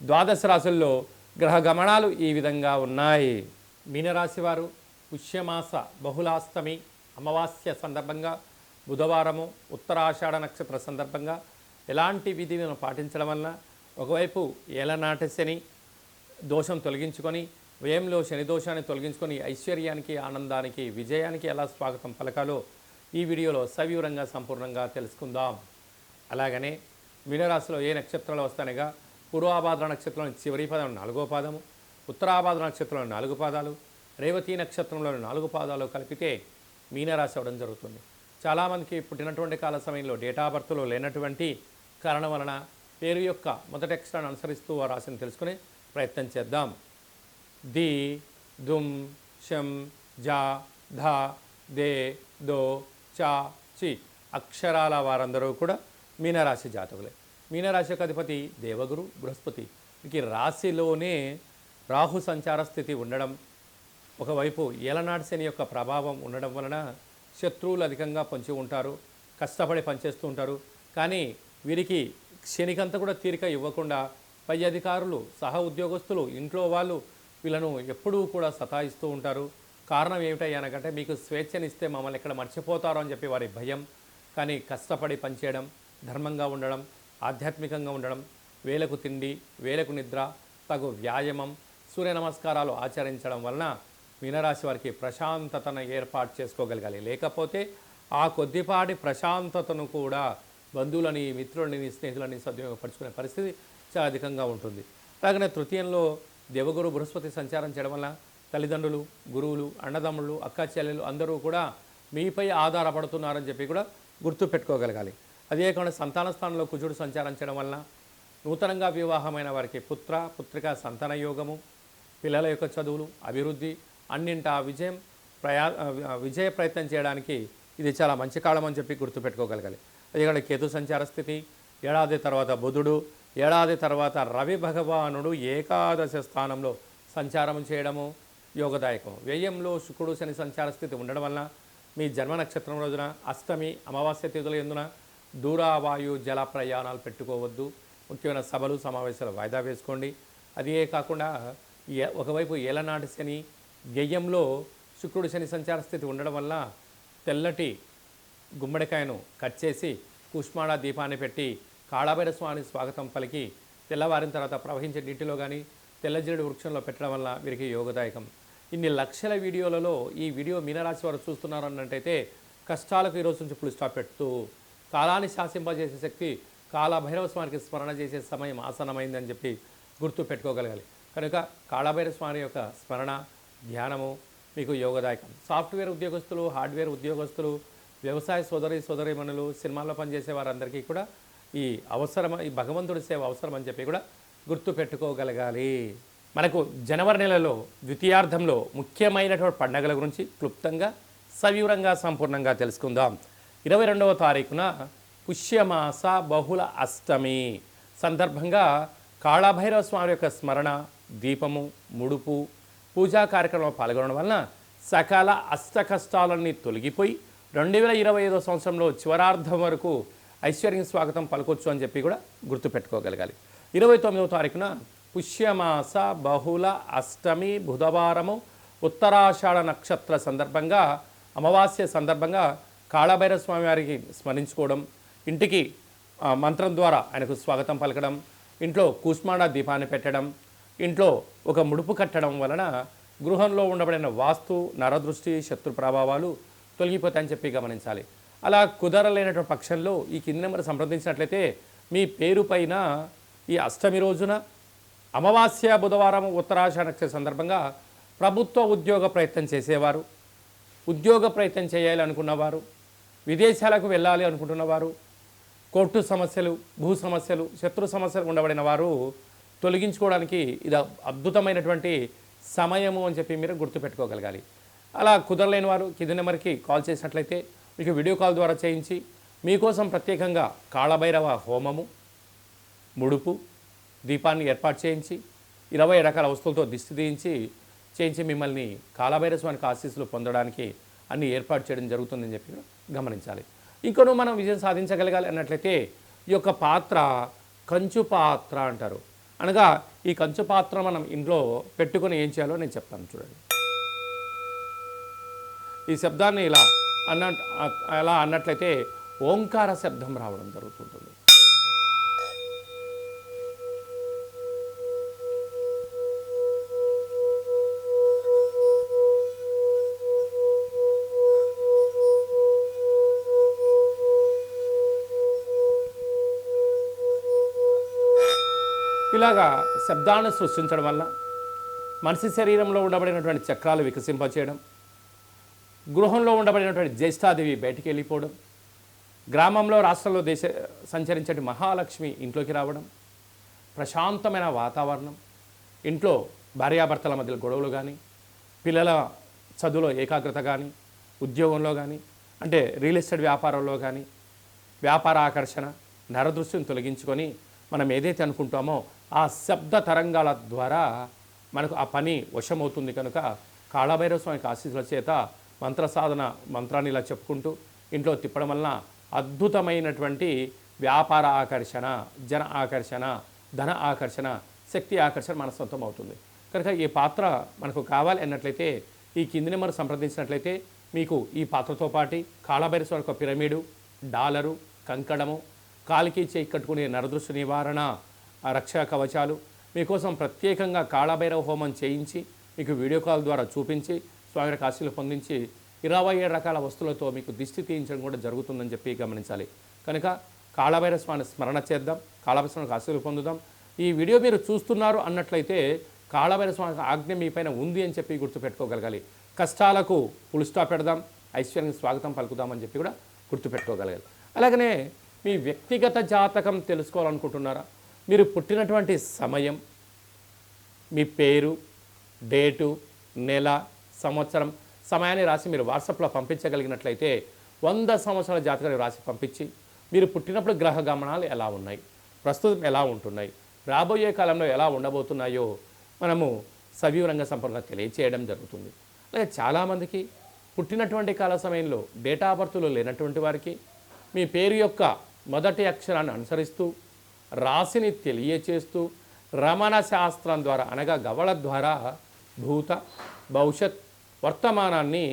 ద్వాదశ రాశుల్లో గ్రహ గమనాలు ఈ విధంగా ఉన్నాయి. మీనరాశి వారు పుష్యమాస బహుళాష్టమి అమావాస్య సందర్భంగా బుధవారము ఉత్తరాషాఢ నక్షత్ర సందర్భంగా ఎలాంటి విధిని పాటించడం వలన ఒకవైపు ఏలనాటి శని దోషం తొలగించుకొని వ్యయంలో శని దోషాన్ని తొలగించుకొని ఐశ్వర్యానికి ఆనందానికి విజయానికి ఎలా స్వాగతం పలకాలో ఈ వీడియోలో సవివరంగా సంపూర్ణంగా తెలుసుకుందాం. అలాగనే మీనరాశిలో ఏ నక్షత్రాలు వస్తానగా పూర్వాభాద్ర నక్షత్రంలోని చివరి పదం నాలుగో పాదము ఉత్తరాభాద్ర నక్షత్రంలో నాలుగు పాదాలు రేవతి నక్షత్రంలోని నాలుగు పాదాలు కలిపితే మీనరాశి అవడం జరుగుతుంది. చాలామందికి పుట్టినటువంటి కాల సమయంలో డేటా బర్త్లో లేనటువంటి కారణం వలన పేరు యొక్క మొదటి అక్షరాన్ని అనుసరిస్తూ ఆ రాశిని తెలుసుకుని ప్రయత్నం చేద్దాం. ది దుమ్ షం జా ధ దే దో చా చి అక్షరాల వారందరూ కూడా మీనరాశి జాతకులే. మీనరాశి అధిపతి దేవగురు బృహస్పతి. వీరికి రాశిలోనే రాహు సంచార స్థితి ఉండడం ఒకవైపు ఏలనాటి శని యొక్క ప్రభావం ఉండడం వలన శత్రువులు అధికంగా పంచి ఉంటారు కష్టపడి పనిచేస్తూ ఉంటారు. కానీ వీరికి శనికంతా కూడా తీరిక ఇవ్వకుండా పై అధికారులు సహ ఉద్యోగస్తులు ఇంట్లో వాళ్ళు వీళ్ళను ఎప్పుడూ కూడా సతాయిస్తూ ఉంటారు. కారణం ఏమిటయ్యానకంటే మీకు స్వేచ్ఛనిస్తే మమ్మల్ని ఇక్కడ మర్చిపోతారు అని చెప్పి వారి భయం. కానీ కష్టపడి పనిచేయడం ధర్మంగా ఉండడం ఆధ్యాత్మికంగా ఉండడం వేలకు తిండి వేలకు నిద్ర తగు వ్యాయామం సూర్య నమస్కారాలు ఆచరించడం వలన మీనరాశి వారికి ప్రశాంతతను ఏర్పాటు చేసుకోగలగాలి. లేకపోతే ఆ కొద్దిపాటి ప్రశాంతతను కూడా బంధువులని మిత్రులని స్నేహితులని సద్వినియోగపరుచుకునే పరిస్థితి చాలా అధికంగా ఉంటుంది. అలాగనే తృతీయంలో దేవగురు బృహస్పతి సంచారం చేయడం వల్ల తల్లిదండ్రులు గురువులు అన్నదమ్ముళ్ళు అక్క చెల్లెలు అందరూ కూడా మీపై ఆధారపడుతున్నారని చెప్పి కూడా గుర్తు పెట్టుకోగలగాలి అదే కాకుండా సంతాన స్థానంలో కుజుడు సంచారం చేయడం వలన నూతనంగా వివాహమైన వారికి పుత్ర పుత్రిక సంతాన యోగము పిల్లల యొక్క చదువులు అభివృద్ధి అన్నింటా విజయం ప్రయా విజయ ప్రయత్నం చేయడానికి ఇది చాలా మంచి కాలం అని చెప్పి గుర్తుపెట్టుకోగలగాలి. అదే కాకుండా కేతు సంచార స్థితి ఏడాది తర్వాత బుధుడు ఏడాది తర్వాత రవి భగవానుడు ఏకాదశ స్థానంలో సంచారం చేయడము యోగదాయకం. వ్యయంలో శుక్రుడు శని సంచార స్థితి ఉండడం వలన మీ జన్మ నక్షత్రం రోజున అష్టమి అమావాస్య తిథుల ఎందున దూరావాయు జల ప్రయాణాలు పెట్టుకోవద్దు. ముఖ్యమైన సభలు సమావేశాలు వాయిదా వేసుకోండి. అదే కాకుండా ఒకవైపు ఏలనాటి శని వ్యయంలో శుక్రుడు శని సంచార స్థితి ఉండడం వల్ల తెల్లటి గుమ్మడికాయను కట్ చేసి కుష్మాడ దీపాన్ని పెట్టి కాళాభైర స్వామి స్వాగతం పలికి తెల్లవారిన తర్వాత ప్రవహించే నీటిలో కానీ తెల్లజీడు వృక్షంలో పెట్టడం వల్ల వీరికి యోగదాయకం. ఇన్ని లక్షల వీడియోలలో ఈ వీడియో మీనరాశి వారు చూస్తున్నారన్నట్టయితే కష్టాలకు ఈ రోజు నుంచి ఫుల్ స్టాప్ పెడుతూ కాలాన్ని శాసింపజేసే శక్తి కాళభైరవ స్వామికి స్మరణ చేసే సమయం ఆసనమైందని చెప్పి గుర్తు పెట్టుకోగలగాలి. కనుక కాళభైరవ స్వామి యొక్క స్మరణ ధ్యానము మీకు యోగదాయకం. సాఫ్ట్వేర్ ఉద్యోగస్తులు హార్డ్వేర్ ఉద్యోగస్తులు వ్యవసాయ సోదరి సోదరిమణులు సినిమాల్లో పనిచేసే వారందరికీ కూడా ఈ అవసరం ఈ భగవంతుడి సేవ అవసరం అని చెప్పి కూడా గుర్తు పెట్టుకోగలగాలి. మనకు జనవరి నెలలో ద్వితీయార్థంలో ముఖ్యమైనటువంటి పండగల గురించి క్లుప్తంగా సవివరంగా సంపూర్ణంగా తెలుసుకుందాం. ఇరవై రెండవ తారీఖున పుష్యమాస బహుళ అష్టమి సందర్భంగా కాళభైరవ స్వామి యొక్క స్మరణ దీపము ముడుపు పూజా కార్యక్రమంలో పాల్గొనడం వలన సకల అష్ట కష్టాలన్నీ తొలగిపోయి రెండు వేల ఇరవై ఐదో సంవత్సరంలో చివరార్థం వరకు ఐశ్వర్యం స్వాగతం పలకొచ్చు అని చెప్పి కూడా గుర్తుపెట్టుకోగలగాలి. ఇరవై తొమ్మిదవ తారీఖున పుష్యమాస బహుళ అష్టమి బుధవారము ఉత్తరాషాఢ నక్షత్ర సందర్భంగా అమావాస్య సందర్భంగా కాళభైరవ స్వామి వారికి స్మరించుకోవడం ఇంటికి మంత్రం ద్వారా ఆయనకు స్వాగతం పలకడం ఇంట్లో కూష్మాండ దీపాన్ని పెట్టడం ఇంట్లో ఒక ముడుపు కట్టడం వలన గృహంలో ఉండబడిన వాస్తు నరదృష్టి శత్రు ప్రభావాలు తొలగిపోతాయని చెప్పి గమనించాలి. అలా కుదరలేనటువంటి పక్షంలో ఈ కింది నెంబర్ సంప్రదించినట్లయితే మీ పేరు పైన ఈ అష్టమి రోజున అమావాస్య బుధవారం ఉత్తరాషాఢ నక్షత్ర సందర్భంగా ప్రభుత్వ ఉద్యోగ ప్రయత్నం చేసేవారు. ఉద్యోగ ప్రయత్నం చేయాలనుకున్నవారు. విదేశాలకు వెళ్ళాలి అనుకుంటున్నవారు కోర్టు సమస్యలు భూ సమస్యలు శత్రు సమస్యలు ఉండబడిన వారు తొలగించుకోవడానికి ఇది అద్భుతమైనటువంటి సమయము అని చెప్పి మీరు గుర్తుపెట్టుకోగలగాలి. అలా కుదరలేని వారు కింది నెంబర్కి కాల్ చేసినట్లయితే మీకు వీడియో కాల్ ద్వారా చేయించి మీకోసం ప్రత్యేకంగా కాళభైరవ హోమము ముడుపు దీపాన్ని ఏర్పాటు చేయించి ఇరవై రకాల వస్తువులతో దిష్టి తీయించి చేయించి మిమ్మల్ని కాళభైరస్వానికి ఆశీస్సులు పొందడానికి అన్ని ఏర్పాటు చేయడం జరుగుతుందని చెప్పి గమనించాలి. ఇంకొను మనం విజయం సాధించగలగాలి అన్నట్లయితే ఈ యొక్క పాత్ర కంచు పాత్ర అంటారు. అనగా ఈ కంచు పాత్ర మనం ఇంట్లో పెట్టుకుని ఏం చేయాలో నేను చెప్తాను చూడండి. ఈ శబ్దాన్ని ఇలా అన్న అలా అన్నట్లయితే ఓంకార శబ్దం రావడం జరుగుతుంటుంది. ఇలాగా శబ్దాన్ని సృష్టించడం వల్ల మనిషి శరీరంలో ఉండబడినటువంటి చక్రాలు వికసింపచేయడం గృహంలో ఉండబడినటువంటి జ్యేష్ఠాదేవి బయటికి వెళ్ళిపోవడం గ్రామంలో రాష్ట్రంలో దేశ సంచరించే మహాలక్ష్మి ఇంట్లోకి రావడం ప్రశాంతమైన వాతావరణం ఇంట్లో భార్యాభర్తల మధ్య గొడవలు కానీ పిల్లల చదువులో ఏకాగ్రత కానీ ఉద్యోగంలో కానీ అంటే రియల్ ఎస్టేట్ వ్యాపారంలో కానీ వ్యాపార ఆకర్షణ నరదృష్టిని తొలగించుకొని మనం ఏదైతే అనుకుంటామో ఆ శబ్ద తరంగాల ద్వారా మనకు ఆ పని వశమవుతుంది కనుక కాళభైరవ స్వామికి ఆశీస్సుల చేత మంత్ర సాధన మంత్రాన్ని ఇలా చెప్పుకుంటూ ఇంట్లో తిప్పడం వలన అద్భుతమైనటువంటి వ్యాపార ఆకర్షణ జన ఆకర్షణ ధన ఆకర్షణ శక్తి ఆకర్షణ మన సొంతం అవుతుంది. కనుక ఈ పాత్ర మనకు కావాలి అన్నట్లయితే ఈ కింది నెంబర్ సంప్రదించినట్లయితే మీకు ఈ పాత్రతో పాటు కాళభైరవ యొక్క పిరమిడు డాలరు కంకణము కాలికి చేయి కట్టుకునే నరదృష్టి నివారణ ఆ రక్షా కవచాలు మీకోసం ప్రత్యేకంగా కాళభైరవ హోమం చేయించి మీకు వీడియో కాల్ ద్వారా చూపించి స్వామి కాశీలు పొందించి ఇరవై ఏడు రకాల వస్తువులతో మీకు దిష్టి తీయించడం కూడా జరుగుతుందని చెప్పి గమనించాలి. కనుక కాళభైరవ స్వామి స్మరణ చేద్దాం కాళభైరవ స్వామికి ఆశీలు పొందుదాం. ఈ వీడియో మీరు చూస్తున్నారు అన్నట్లయితే కాళభైర స్వామి ఆజ్ఞ మీ పైన ఉంది అని చెప్పి గుర్తుపెట్టుకోగలగాలి. కష్టాలకు పుల్ స్టాప్ పెడదాం ఐశ్వర్యానికి స్వాగతం పలుకుదామని చెప్పి కూడా గుర్తుపెట్టుకోగలగాలి. అలాగనే మీ వ్యక్తిగత జాతకం తెలుసుకోవాలనుకుంటున్నారా? మీరు పుట్టినటువంటి సమయం మీ పేరు డేటు నెల సంవత్సరం సమయాన్ని రాసి మీరు వాట్సాప్లో పంపించగలిగినట్లయితే వంద సంవత్సరాల జాతకాన్ని రాసి పంపించి మీరు పుట్టినప్పుడు గ్రహ గమనాలు ఎలా ఉన్నాయి ప్రస్తుతం ఎలా ఉంటున్నాయి రాబోయే కాలంలో ఎలా ఉండబోతున్నాయో మనము సవివరంగా సంపూర్ణంగా తెలియచేయడం జరుగుతుంది. అలాగే చాలామందికి పుట్టినటువంటి కాల సమయంలో డేటా బర్త్లు లేనటువంటి వారికి మీ పేరు యొక్క మొదటి అక్షరాన్ని అనుసరిస్తూ రాశిని తెలియచేస్తూ రమణ శాస్త్రం ద్వారా అనగా గవళ ద్వారా భూత భవిష్యత్ వర్తమానాన్ని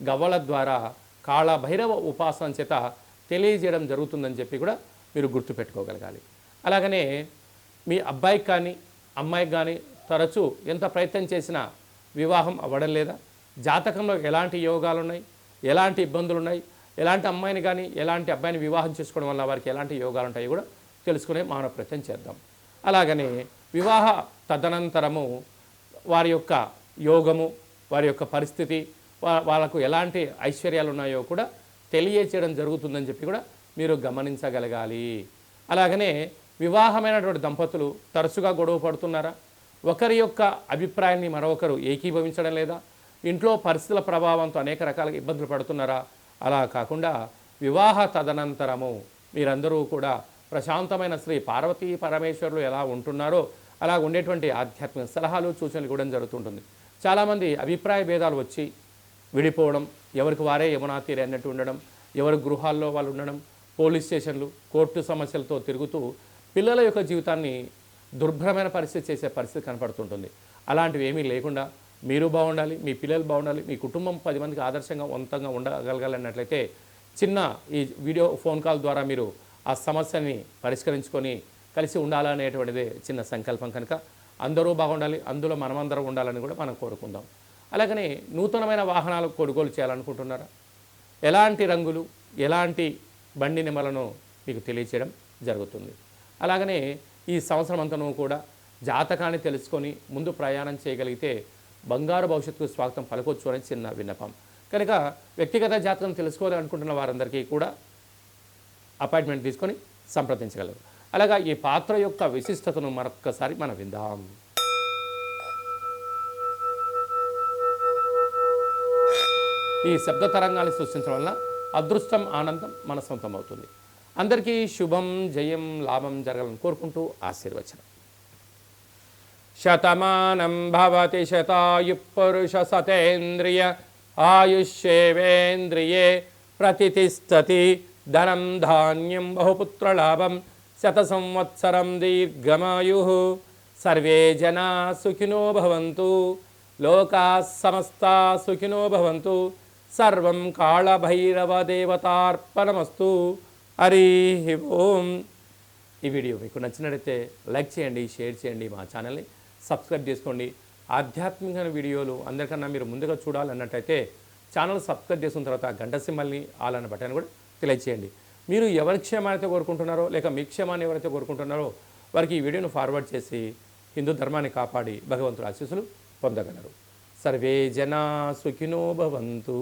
గవళ ద్వారా కాళభైరవ ఉపాసన చేత తెలియజేయడం జరుగుతుందని చెప్పి కూడా మీరు గుర్తుపెట్టుకోగలగాలి. అలాగనే మీ అబ్బాయికి కానీ అమ్మాయికి కానీ తరచూ ఎంత ప్రయత్నం చేసినా వివాహం అవ్వడం లేదా? జాతకంలో ఎలాంటి యోగాలు ఉన్నాయి? ఎలాంటి ఇబ్బందులు ఉన్నాయి? ఎలాంటి అమ్మాయిని కానీ ఎలాంటి అబ్బాయిని వివాహం చేసుకోవడం వల్ల వారికి ఎలాంటి యోగాలు ఉంటాయో? కూడా తెలుసుకునే మానవ ప్రయత్నం చేద్దాం. అలాగనే వివాహ తదనంతరము వారి యొక్క యోగము వారి యొక్క పరిస్థితి వాళ్ళకు ఎలాంటి ఐశ్వర్యాలు ఉన్నాయో కూడా తెలియచేయడం జరుగుతుందని చెప్పి కూడా మీరు గమనించగలగాలి. అలాగనే వివాహమైనటువంటి దంపతులు తరచుగా గొడవ పడుతున్నారా? ఒకరి యొక్క అభిప్రాయాన్ని మరొకరు ఏకీభవించడం లేదా? ఇంట్లో పరిస్థితుల ప్రభావంతో అనేక రకాల ఇబ్బందులు పడుతున్నారా? అలా కాకుండా వివాహ తదనంతరము మీరందరూ కూడా ప్రశాంతమైన శ్రీ పార్వతీ పరమేశ్వరులు ఎలా ఉంటున్నారో అలా ఉండేటువంటి ఆధ్యాత్మిక సలహాలు సూచనలు ఇవ్వడం జరుగుతుంటుంది. చాలామంది అభిప్రాయ భేదాలు వచ్చి విడిపోవడం ఎవరికి వారే యమునా తీరే అన్నట్టు ఉండడం ఎవరి గృహాల్లో వాళ్ళు ఉండడం పోలీస్ స్టేషన్లు కోర్టు సమస్యలతో తిరుగుతూ పిల్లల యొక్క జీవితాన్ని దుర్భరమైన పరిస్థితి చేసే పరిస్థితి కనపడుతుంటుంది. అలాంటివి ఏమీ లేకుండా మీరు బాగుండాలి మీ పిల్లలు బాగుండాలి మీ కుటుంబం పది మందికి ఆదర్శంగా వంతంగా ఉండగలగాలన్నట్లయితే చిన్న ఈ వీడియో ఫోన్ కాల్ ద్వారా మీరు ఆ సమస్యని పరిష్కరించుకొని కలిసి ఉండాలనేటువంటిది చిన్న సంకల్పం కనుక. అందరూ బాగుండాలి అందులో మనమందరం ఉండాలని కూడా మనం కోరుకుందాం. అలాగనే నూతనమైన వాహనాలు కొనుగోలు చేయాలనుకుంటున్నారా? ఎలాంటి రంగులు ఎలాంటి బండి నిమలను మీకు తెలియచేయడం జరుగుతుంది. అలాగనే ఈ సంవత్సరం అంతను కూడా జాతకాన్ని తెలుసుకొని ముందు ప్రయాణం చేయగలిగితే బంగారు భవిష్యత్తుకు స్వాగతం పలకొచ్చు అని చిన్న విన్నపం. కనుక వ్యక్తిగత జాతకం తెలుసుకోవాలనుకుంటున్న వారందరికీ కూడా అపాయింట్మెంట్ తీసుకొని సంప్రదించగలరు. అలాగా ఈ పాత్ర యొక్క విశిష్టతను మరొక్కసారి మనం విందాం. ఈ శబ్ద తరంగాన్ని సృష్టించడం వల్ల అదృష్టం ఆనందం మన సొంతం అవుతుంది అందరికీ శుభం జయం లాభం జరగాలని కోరుకుంటూ ఆశీర్వచనం. శతమానం భవతి శతాయు పురుష సతేంద్రియ ఆయుష్యేవేంద్రియే ప్రతిష్టతి ధనం ధాన్యం బహుపుత్రలాభం శత సంవత్సరం దీర్ఘమాయు సర్వే జనా సుఖినో భవంతు లోకా సమస్తా సుఖినో భవంతు సర్వం కాళభైరవ దేవతార్పణమస్తు హరి ఓం ఈ వీడియో మీకు నచ్చినట్లయితే లైక్ చేయండి షేర్ చేయండి మా ఛానల్ని సబ్స్క్రైబ్ చేసుకోండి. ఆధ్యాత్మికమైన వీడియోలు అందరికన్నా మీరు ముందుగా చూడాలన్నట్టయితే ఛానల్ సబ్స్క్రైబ్ చేసిన తర్వాత గంట సింబల్ని ఆలన్న బటన్ కూడా తెలియచేయండి మీరు ఎవరి క్షేమాన్ని కోరుకుంటున్నారో లేక మీ క్షేమాన్ని ఎవరైతే కోరుకుంటున్నారో వారికి ఈ వీడియోను ఫార్వర్డ్ చేసి హిందూ ధర్మాన్ని కాపాడి భగవంతుడు ఆశీస్సులు పొందగలరు. సర్వే జనా సుఖినో భవంతు.